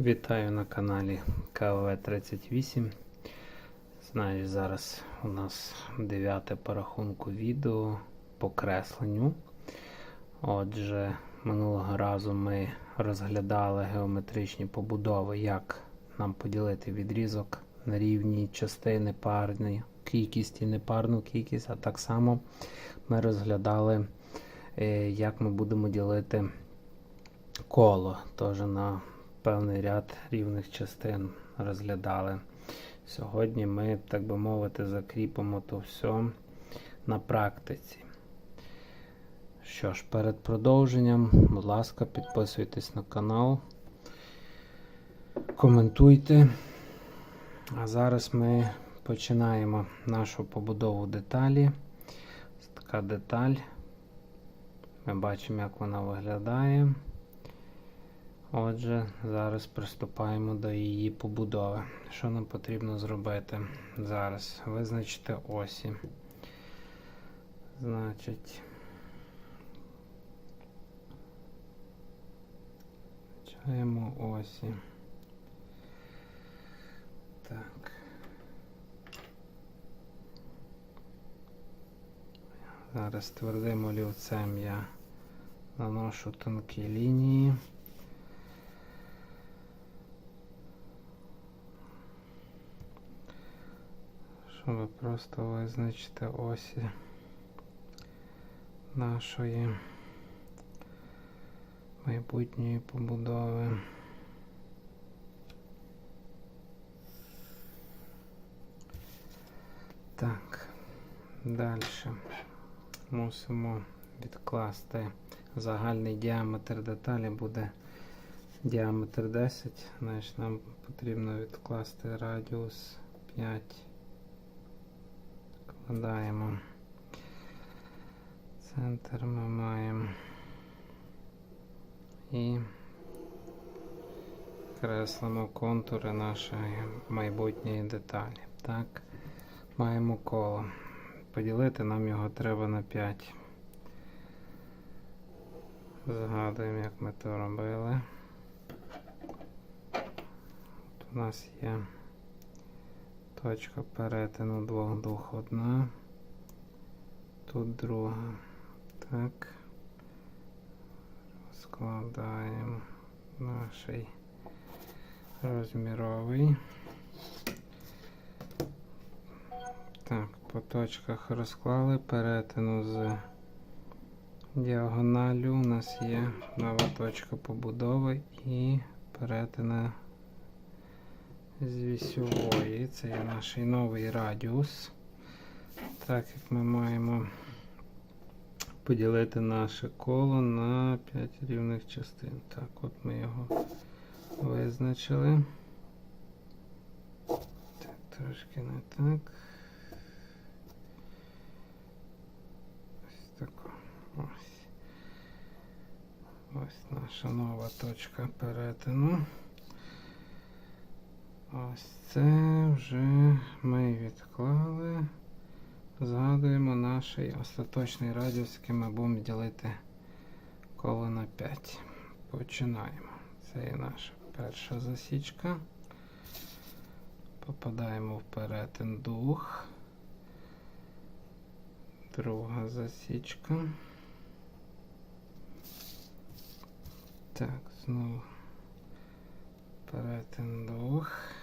Вітаю на каналі КВ38. Знаю, зараз у нас дев'яте по рахунку відео по кресленню. Отже, минулого разу ми розглядали геометричні побудови, як нам поділити відрізок на рівні частини парної кількість і непарну кількість, а так само ми розглядали, е, як ми будемо ділити коло теж на певний ряд рівних частин розглядали. Сьогодні ми, так би мовити, закріпимо то все на практиці. Що ж, перед продовженням, будь ласка, підписуйтесь на канал, коментуйте. А зараз ми починаємо нашу побудову деталі. Така деталь. Ми бачимо, як вона виглядає. Отже, зараз приступаємо до її побудови. Що нам потрібно зробити зараз? Визначити осі. Значить, визначаємо осі. Так. Зараз твердим олівцем я наношу тонкі лінії. Щоб просто визначити осі нашої майбутньої побудови. Так, далі мусимо відкласти загальний діаметр деталі буде діаметр 10, значить нам потрібно відкласти радіус 5. Вкладаємо. Центр ми маємо і креслимо контури нашої майбутньої деталі. Так, маємо коло. Поділити нам його треба на 5. Згадуємо, як ми то робили. От у нас є Точка перетину двох дух одна. Тут друга. Так. Складаємо наш розміровий. Так, по точках розклали перетину з діагоналю. У нас є нова точка побудови і перетина з вісьової. Це є наш новий радіус. Так як ми маємо поділити наше коло на 5 рівних частин. Так, от ми його визначили. Так, трошки не так. Ось тако. Ось. Ось наша нова точка перетину. Ось це вже ми відклали. Згадуємо наш остаточний радіус, який ми будемо ділити коло на 5. Починаємо. Це є наша перша засічка. Попадаємо в перетин дух. Друга засічка. Так, знову перетин дух.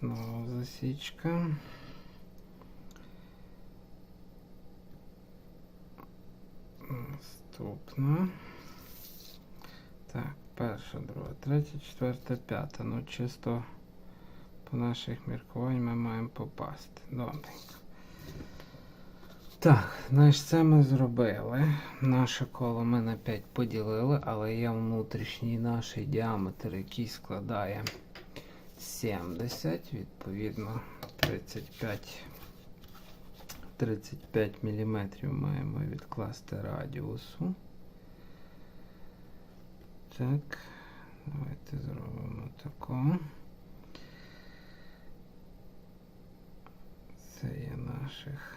Знову засічка. Наступна. Так, перша, друга, третя, четверта, п'ята. Ну, чисто по наших міркувань ми маємо попасти. Добренько. Так, значить це ми зробили. Наше коло ми на 5 поділили, але є внутрішній наш діаметр, який складає 70, відповідно 35 35 мм маємо відкласти радіусу. Так, давайте зробимо тако. Це є наших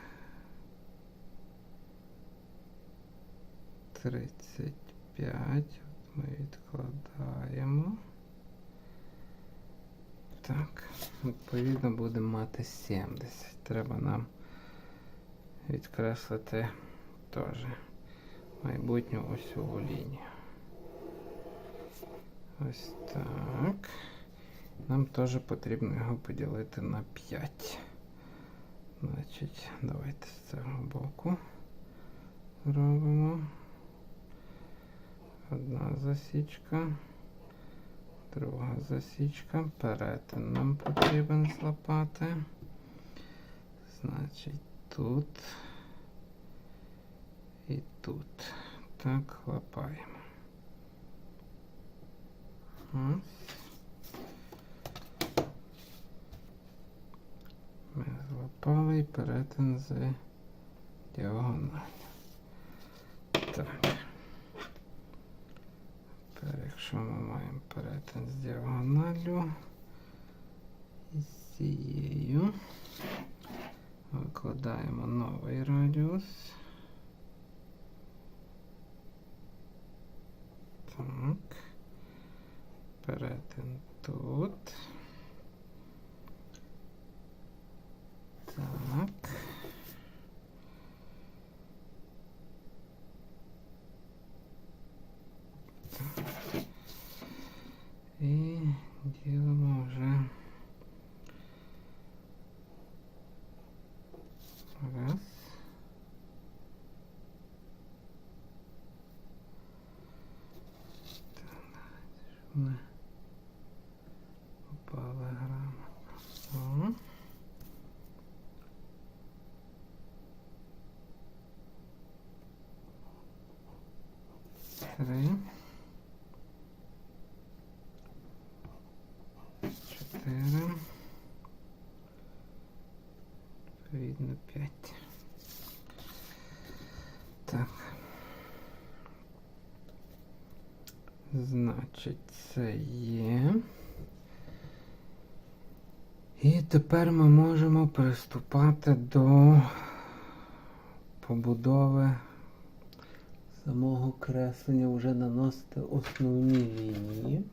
35. ми відкладаємо. Так, відповідно будемо мати 70. Треба нам відкреслити теж майбутню осьову лінію. Ось так. Нам теж потрібно його поділити на 5. Значить, давайте з цього боку зробимо. Одна засічка, друга засічка, перетин нам потрібен злапати. Значить, тут і тут. Так, хлопаємо. Ось. Ми злапали і перетин з діагональю. Так. Тепер, якщо ми маємо перетин з діагоналлю і з цією, викладаємо новий радіус. Так. Перетин тут. Так. І Так. Значить, це є. І тепер ми можемо приступати до побудови самого креслення, вже наносити основні лінії.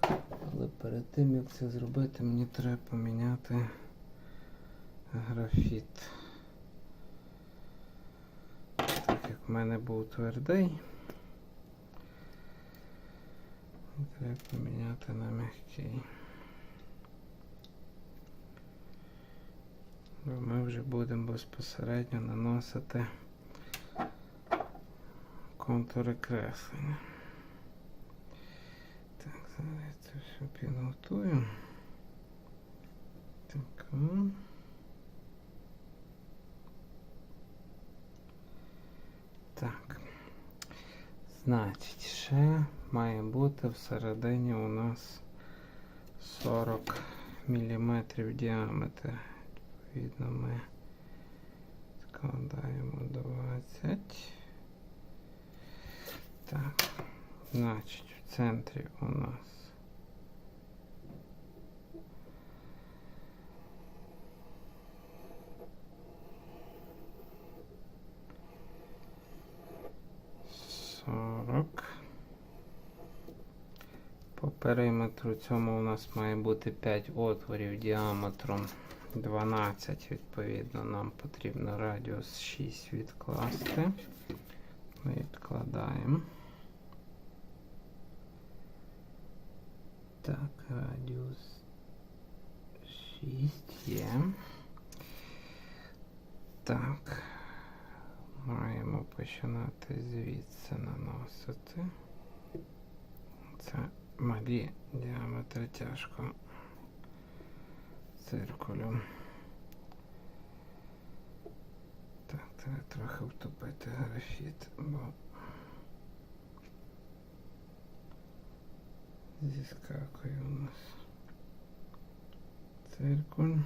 Але перед тим як це зробити, мені треба поміняти графіт. Так як в мене був твердий, треба поміняти на м'який. Бо ми вже будемо безпосередньо наносити контури креслення. Так, зараз це все підготую. Так. Так. Значить, ще має бути всередині у нас 40 мм діаметр. Відповідно, ми складаємо 20. Так, значить, в центрі у нас сорок. По периметру цьому у нас має бути 5 отворів діаметром 12, відповідно, нам потрібно радіус 6 відкласти. Ми відкладаємо. Так, радіус 6 є. Так. Маємо починати звідси наносити. Це малі діаметри тяжко циркулю. Так, треба трохи втопити графіт, бо зіскакує у нас циркуль.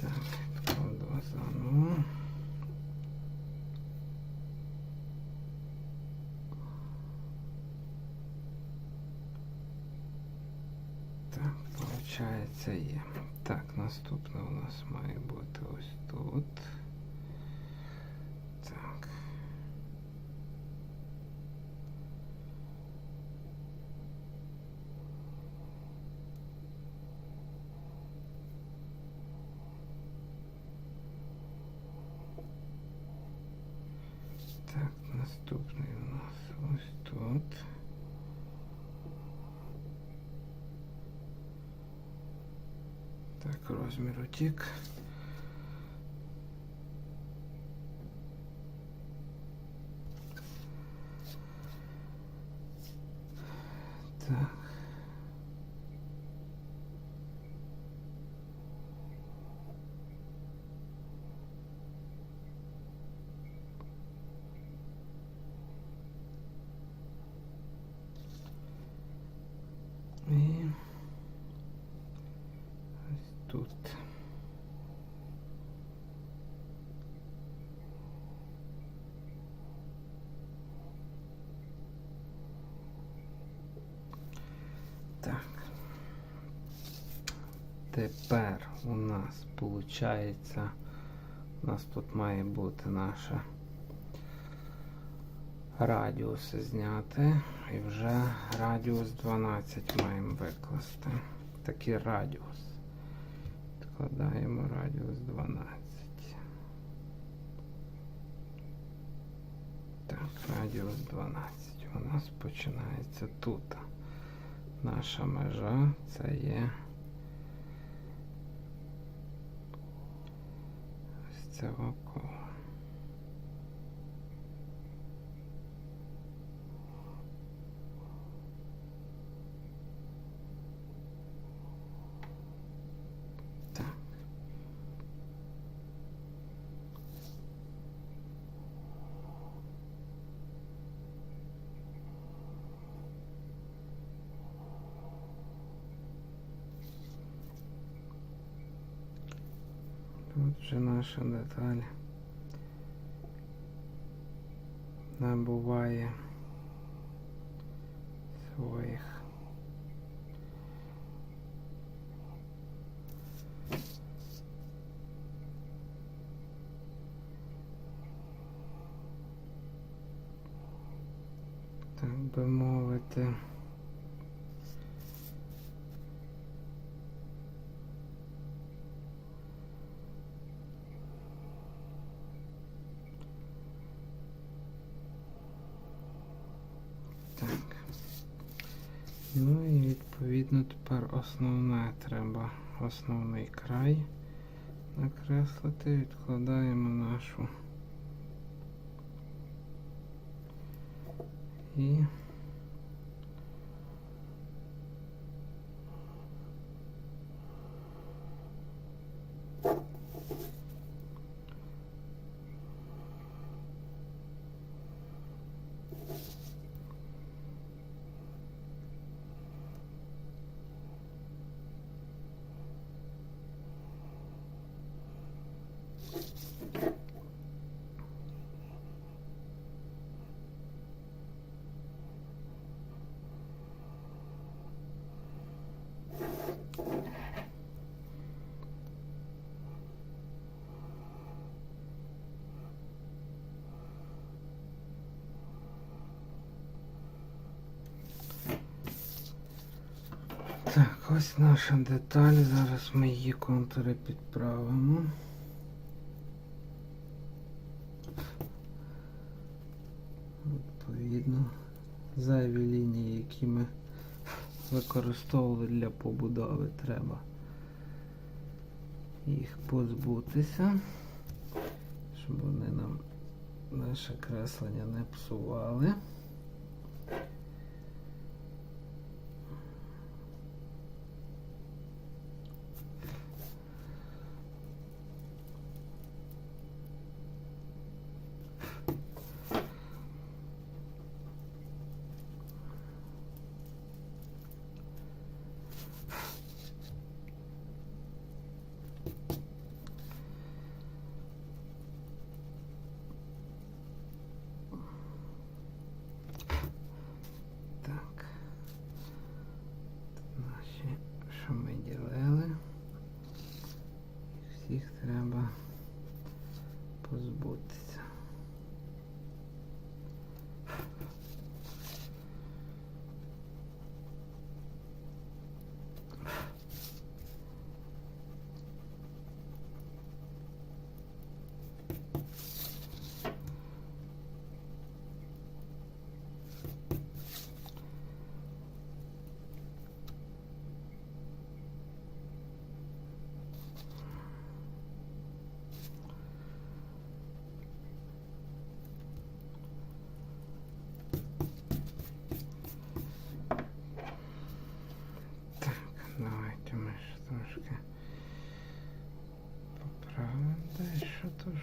Так, відкладу заново. це є. Так, наступне у нас має бути ось тут. Так. Так, наступний у нас ось тут. Так, розмір утік. Так. І ось тут. Так. Тепер у нас виходить, у нас тут має бути наша радіус зняти. І вже радіус 12 маємо викласти. Такий радіус. Відкладаємо радіус 12. Так, радіус 12. У нас починається тут. Наша межа це є. Ось це коло. Так. Тут вже наша деталь набуває своїх так би мовити. Так. Ну і відповідно тепер основне треба основний край. Накреслити, відкладаємо нашу. І Так, ось наша деталь. Зараз ми її контури підправимо. Відповідно, зайві лінії, які ми використовували для побудови, треба їх позбутися, щоб вони нам наше креслення не псували. Так. Тут наші, що ми ділили. Їх всіх треба позбутися.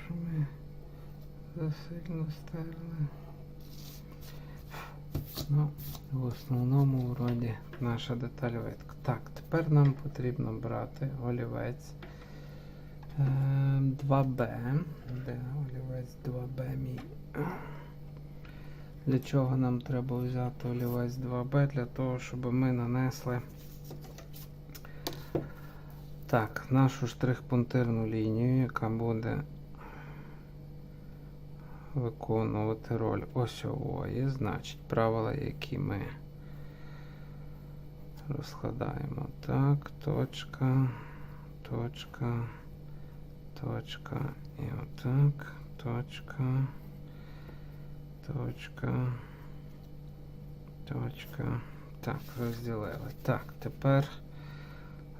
Що ми засильно стерли. Ну, в основному вроді наша деталь видка. Так, тепер нам потрібно брати олівець е, 2B. Де олівець 2B мій? Для чого нам треба взяти олівець 2B? Для того, щоб ми нанесли так, нашу штрих-пунктирну лінію, яка буде виконувати роль осьової, значить правила, які ми розкладаємо. Так, точка, точка, точка і отак, точка, точка, точка. Так, розділили. Так, тепер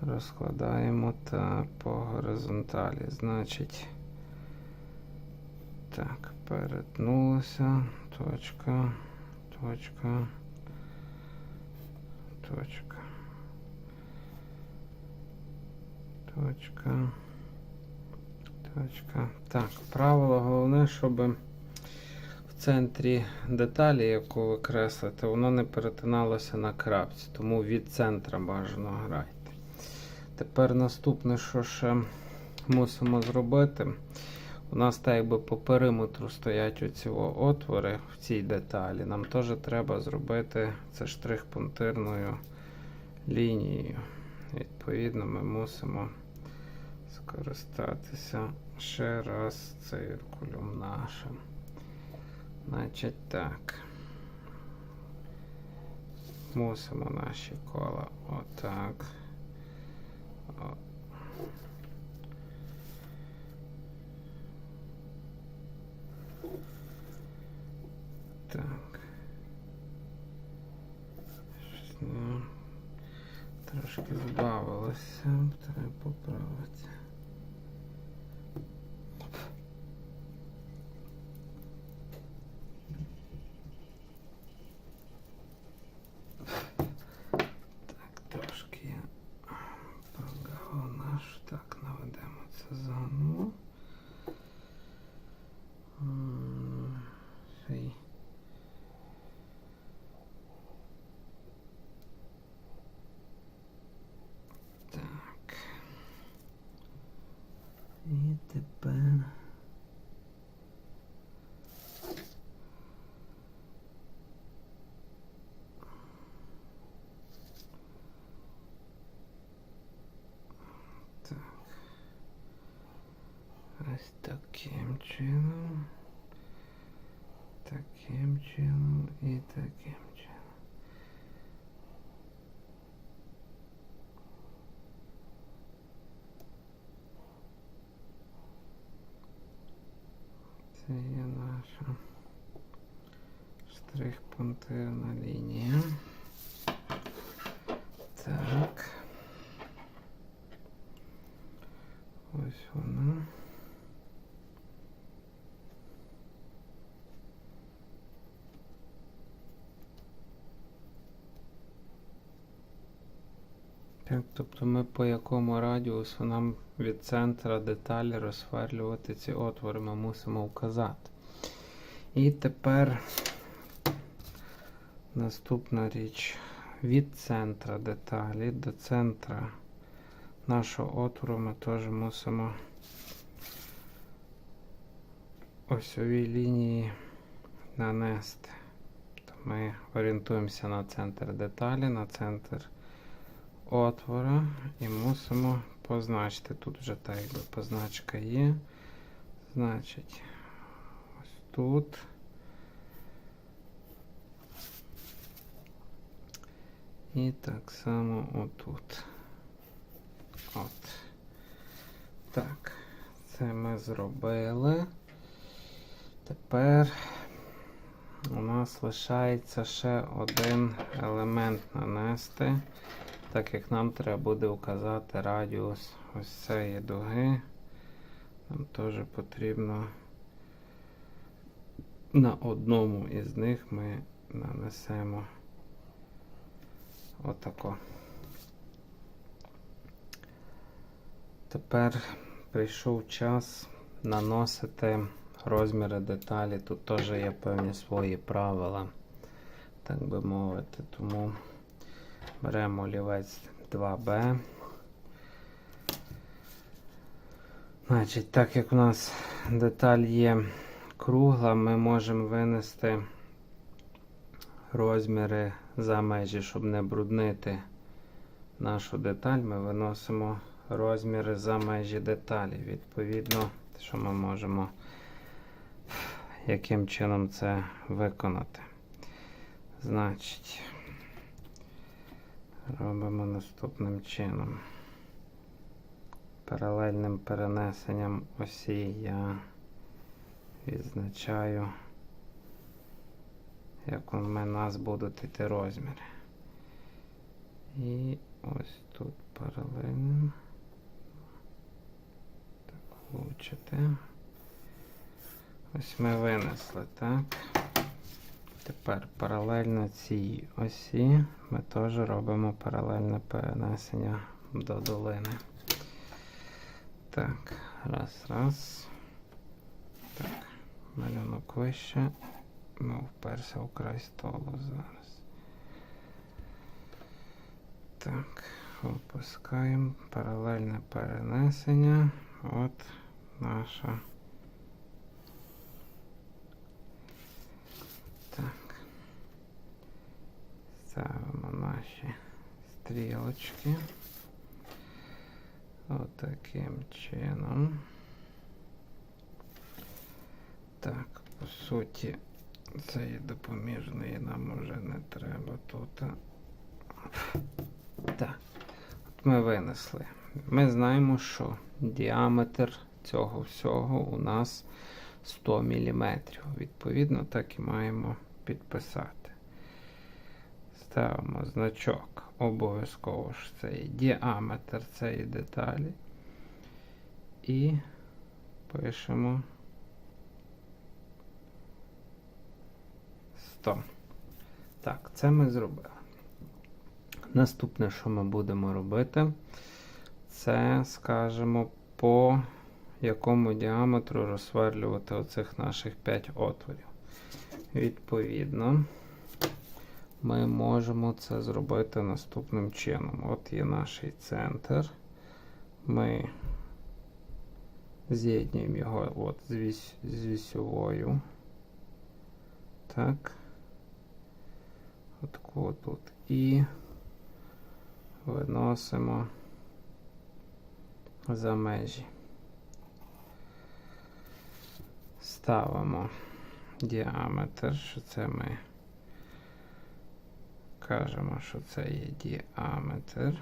розкладаємо та по горизонталі. Значить, так, перетнулося, точка, точка, точка, точка, точка. Так, правило головне, щоб в центрі деталі, яку ви креслите, воно не перетиналося на крапці, тому від центра бажано грайте. Тепер наступне, що ще мусимо зробити. У нас так якби по периметру стоять оці отвори в цій деталі. Нам теж треба зробити це штрих-пунктирною лінією. Відповідно, ми мусимо скористатися ще раз циркулем нашим. Значить так. Мусимо наші кола отак. Так. Ну, Трошки збавилося, треба поправити. Наша штрих-пунктирна лінія. Так. Ось вона. Так, тобто ми по якому радіусу нам від центра деталі розсверлювати ці отвори ми мусимо вказати. І тепер наступна річ. Від центра деталі до центра нашого отвору ми теж мусимо осьові лінії нанести. Ми орієнтуємося на центр деталі, на центр отвора і мусимо позначити. Тут вже так якби позначка є. Значить, тут. І так само отут. От. Так, це ми зробили. Тепер у нас лишається ще один елемент нанести, так як нам треба буде указати радіус ось цієї дуги. Нам теж потрібно на одному із них ми нанесемо отако. Тепер прийшов час наносити розміри деталі. Тут теж є певні свої правила, так би мовити. Тому беремо олівець 2B. Значить, так як у нас деталь є кругла, ми можемо винести розміри за межі, щоб не бруднити нашу деталь, ми виносимо розміри за межі деталі. Відповідно, що ми можемо яким чином це виконати. Значить, робимо наступним чином. Паралельним перенесенням осі я відзначаю, як у нас будуть йти розміри. І ось тут паралельним. Так, влучити. Ось ми винесли, так. Тепер паралельно цій осі ми теж робимо паралельне перенесення до долини. Так, раз, раз. Так, малюнок вище. Ми вперся в край столу зараз. Так, опускаємо паралельне перенесення. От наша. Так. Ставимо наші стрілочки. Отаким чином. Так, по суті, цієї допоміжної нам вже не треба тут. Так, от ми винесли. Ми знаємо, що діаметр цього всього у нас 100 мм. Відповідно, так і маємо підписати. Ставимо значок. Обов'язково ж це є діаметр цієї деталі. І пишемо 100. Так, це ми зробили. Наступне, що ми будемо робити, це скажемо по якому діаметру розсверлювати оцих наших 5 отворів. Відповідно, ми можемо це зробити наступним чином. От є наш центр. Ми з'єднуємо його от з, вісь, з вісьовою. Так. Отаку тут. І виносимо за межі. Ставимо діаметр, що це ми кажемо, що це є діаметр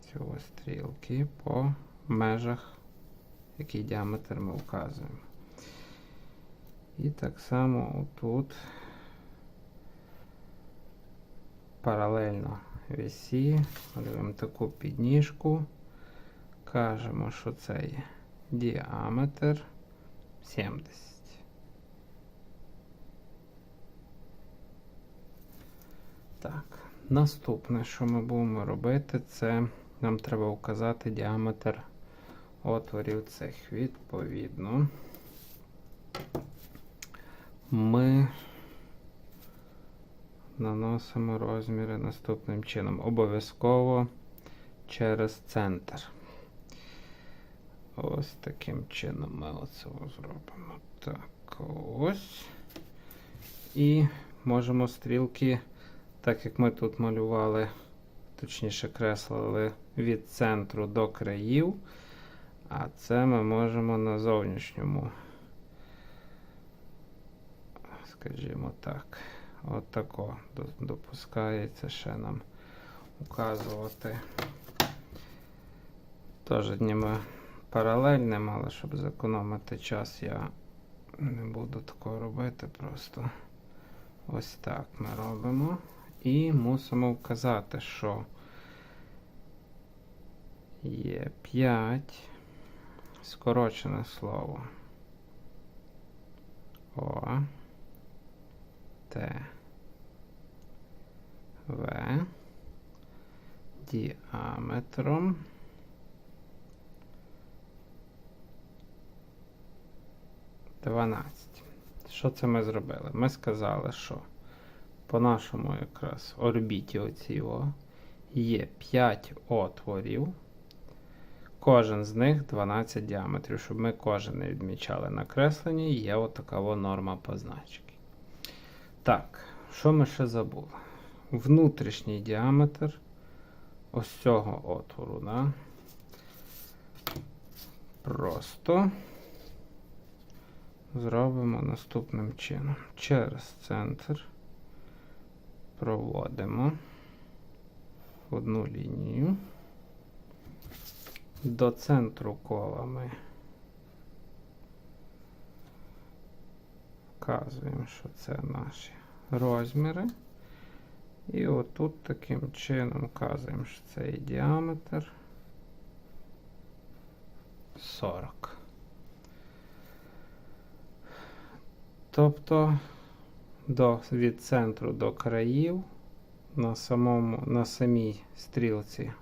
цього стрілки по межах, який діаметр ми вказуємо. І так само отут паралельно вісі, робимо таку підніжку, кажемо, що це є діаметр 70. Так, наступне, що ми будемо робити, це нам треба вказати діаметр отворів цих. Відповідно, ми наносимо розміри наступним чином. Обов'язково через центр. Ось таким чином ми оце зробимо. Так, ось. І можемо стрілки, так як ми тут малювали, точніше креслили від центру до країв. А це ми можемо на зовнішньому, скажімо так, от тако допускається ще нам указувати. Теж ніби паралельним, але щоб зекономити час, я не буду такого робити. Просто ось так ми робимо. І мусимо вказати, що є 5 скорочене слово. О, Т, В діаметром 12. Що це ми зробили? Ми сказали, що по нашому якраз орбіті оцій о, є 5 отворів. Кожен з них 12 діаметрів. Щоб ми кожен не відмічали на кресленні, є отака во норма позначки. Так, що ми ще забули? Внутрішній діаметр ось цього отвору. Да? Просто зробимо наступним чином. Через центр проводимо одну лінію. До центру кола ми вказуємо, що це наші розміри. І отут таким чином вказуємо, що це і діаметр 40. Тобто до, від центру до країв на, самому, на самій стрілці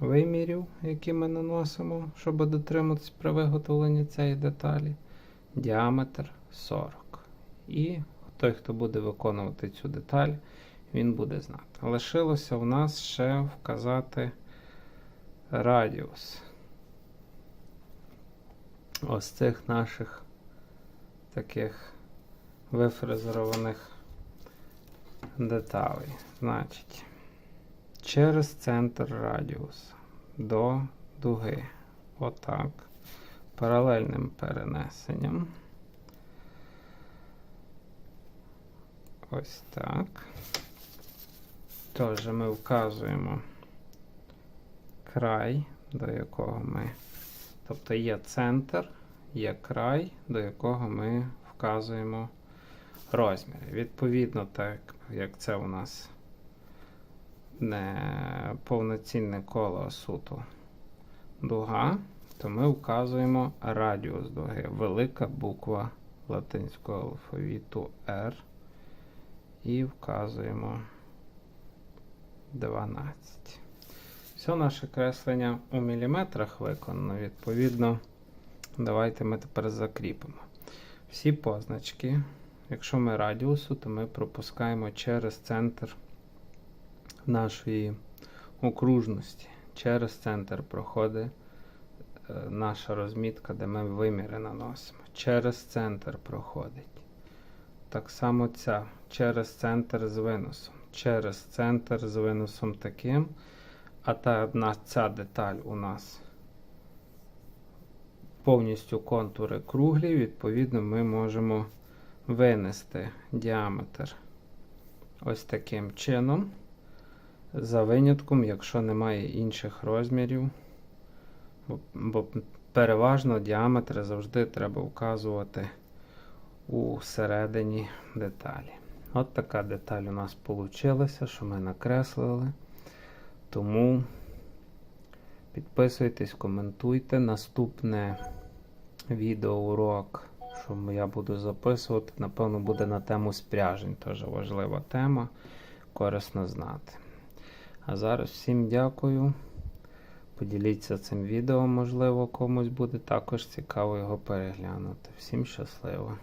вимірів, які ми наносимо, щоб дотриматись при виготовленні цієї деталі, діаметр 40. І той, хто буде виконувати цю деталь, він буде знати. Лишилося в нас ще вказати радіус ось цих наших таких вифрезерованих деталей. Значить, через центр радіуса до дуги. Отак. Паралельним перенесенням. Ось так. Тож ми вказуємо край, до якого ми. Тобто є центр, є край, до якого ми вказуємо розміри. Відповідно, так як це у нас не повноцінне коло суто дуга, то ми вказуємо радіус дуги. Велика буква латинського алфавіту R. І вказуємо 12. Все наше креслення у міліметрах виконано. Відповідно, давайте ми тепер закріпимо. Всі позначки, якщо ми радіусу, то ми пропускаємо через центр нашої окружності. Через центр проходить е, наша розмітка, де ми виміри наносимо. Через центр проходить. Так само ця через центр з виносом. Через центр з виносом таким. А та одна ця деталь у нас повністю контури круглі, відповідно, ми можемо винести діаметр ось таким чином. За винятком, якщо немає інших розмірів, бо, переважно діаметри завжди треба вказувати у середині деталі. От така деталь у нас вийшла, що ми накреслили. Тому підписуйтесь, коментуйте. Наступне відеоурок, що я буду записувати, напевно, буде на тему спряжень. Теж важлива тема, корисно знати. А зараз всім дякую. Поділіться цим відео, можливо, комусь буде також цікаво його переглянути. Всім щасливо!